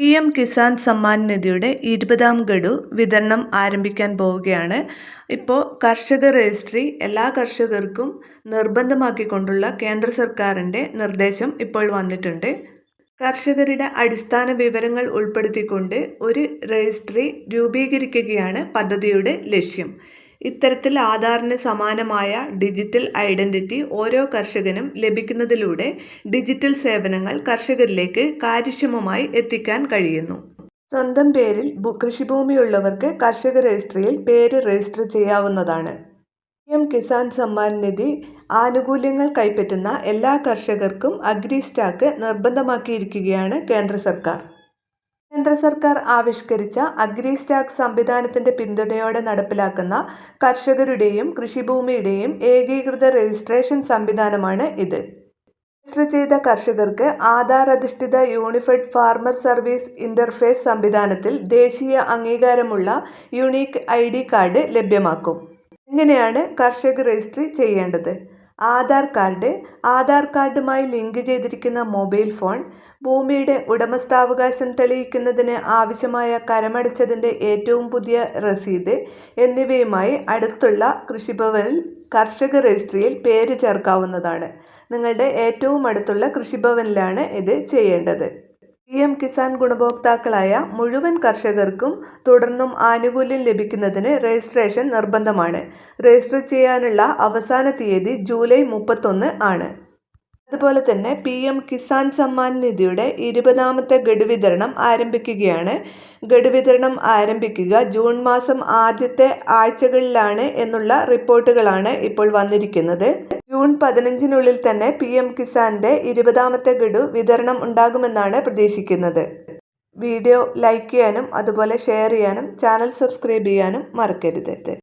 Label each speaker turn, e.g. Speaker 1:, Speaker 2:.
Speaker 1: P M Kisan Samman നിധിയുടെ ഇരുപതാം ഗഡു വിതരണം ആരംഭിക്കാൻ പോവുകയാണ്. ഇപ്പോൾ കർഷക രജിസ്ട്രി എല്ലാ കർഷകർക്കും നിർബന്ധമാക്കിക്കൊണ്ടുള്ള കേന്ദ്ര സർക്കാരിന്റെ നിർദ്ദേശം ഇപ്പോൾ വന്നിട്ടുണ്ട്. കർഷകരുടെ അടിസ്ഥാന വിവരങ്ങൾ ഉൾപ്പെടുത്തിക്കൊണ്ട് ഒരു രജിസ്ട്രി രൂപീകരിക്കുകയാണ് പദ്ധതിയുടെ ലക്ഷ്യം. ഇത്തരത്തിൽ ആധാറിന് സമാനമായ ഡിജിറ്റൽ ഐഡന്റിറ്റി ഓരോ കർഷകനും ലഭിക്കുന്നതിലൂടെ ഡിജിറ്റൽ സേവനങ്ങൾ കർഷകരിലേക്ക് കാര്യക്ഷമമായി എത്തിക്കാൻ കഴിയുന്നു. സ്വന്തം പേരിൽ കൃഷിഭൂമിയുള്ളവർക്ക് കർഷക രജിസ്ട്രിയിൽ പേര് രജിസ്റ്റർ ചെയ്യാവുന്നതാണ്. എം കിസാൻ സമ്മാൻ നിധി ആനുകൂല്യങ്ങൾ കൈപ്പറ്റുന്ന എല്ലാ കർഷകർക്കും അഗ്രി സ്റ്റാക്ക് നിർബന്ധമാക്കിയിരിക്കുകയാണ് കേന്ദ്ര സർക്കാർ. കേന്ദ്ര സർക്കാർ ആവിഷ്കരിച്ച അഗ്രി സ്റ്റാക്ക് സംവിധാനത്തിന്റെ പിന്തുണയോടെ നടപ്പിലാക്കുന്ന കർഷകരുടെയും കൃഷിഭൂമിയുടെയും ഏകീകൃത രജിസ്ട്രേഷൻ സംവിധാനമാണ് ഇത്. രജിസ്റ്റർ ചെയ്ത കർഷകർക്ക് ആധാർ അധിഷ്ഠിത യൂണിഫൈഡ് ഫാർമർ സർവീസ് ഇന്റർഫേസ് സംവിധാനത്തിൽ ദേശീയ അംഗീകാരമുള്ള യുണീക്ക് ഐ കാർഡ് ലഭ്യമാക്കും. എങ്ങനെയാണ് കർഷക രജിസ്ട്രി ചെയ്യേണ്ടത്. ആധാർ കാർഡ് ആധാർ കാർഡുമായി ലിങ്ക് ചെയ്തിരിക്കുന്ന മൊബൈൽ ഫോൺ ഭൂമിയുടെ ഉടമസ്ഥാവകാശം തെളിയിക്കുന്നതിന് ആവശ്യമായ കരമടച്ചതിന്റെ ഏറ്റവും പുതിയ രസീത് എന്നിവയുമായി അടുത്തുള്ള കൃഷിഭവനിൽ കർഷക രജിസ്ട്രിയിൽ പേര് ചേർക്കാവുന്നതാണ്. നിങ്ങളുടെ ഏറ്റവും അടുത്തുള്ള കൃഷിഭവനിലാണ് ഇത് ചെയ്യേണ്ടത്. പി എം കിസാൻ ഗുണഭോക്താക്കളായ മുഴുവൻ കർഷകർക്കും തുടർന്നും ആനുകൂല്യം ലഭിക്കുന്നതിന് രജിസ്ട്രേഷൻ നിർബന്ധമാണ്. രജിസ്റ്റർ ചെയ്യാനുള്ള അവസാന തീയതി ജൂലൈ മുപ്പത്തൊന്ന് ആണ്. അതുപോലെ തന്നെ പി എം കിസാൻ സമ്മാൻ നിധിയുടെ ഇരുപതാമത്തെ ഗഡു വിതരണം ആരംഭിക്കുകയാണ്. ഗഡു വിതരണം ആരംഭിക്കുക ജൂൺ മാസം ആദ്യത്തെ ആഴ്ചകളിലാണ് എന്നുള്ള റിപ്പോർട്ടുകളാണ് ഇപ്പോൾ വന്നിരിക്കുന്നത്. ജൂൺ പതിനഞ്ചിനുള്ളിൽ തന്നെ പി എം കിസാന്റെ ഇരുപതാമത്തെ ഗഡു വിതരണം ഉണ്ടാകുമെന്നാണ് പ്രതീക്ഷിക്കുന്നത്. വീഡിയോ ലൈക്ക് ചെയ്യാനും അതുപോലെ ഷെയർ ചെയ്യാനും ചാനൽ സബ്സ്ക്രൈബ് ചെയ്യാനും മറക്കരുത്.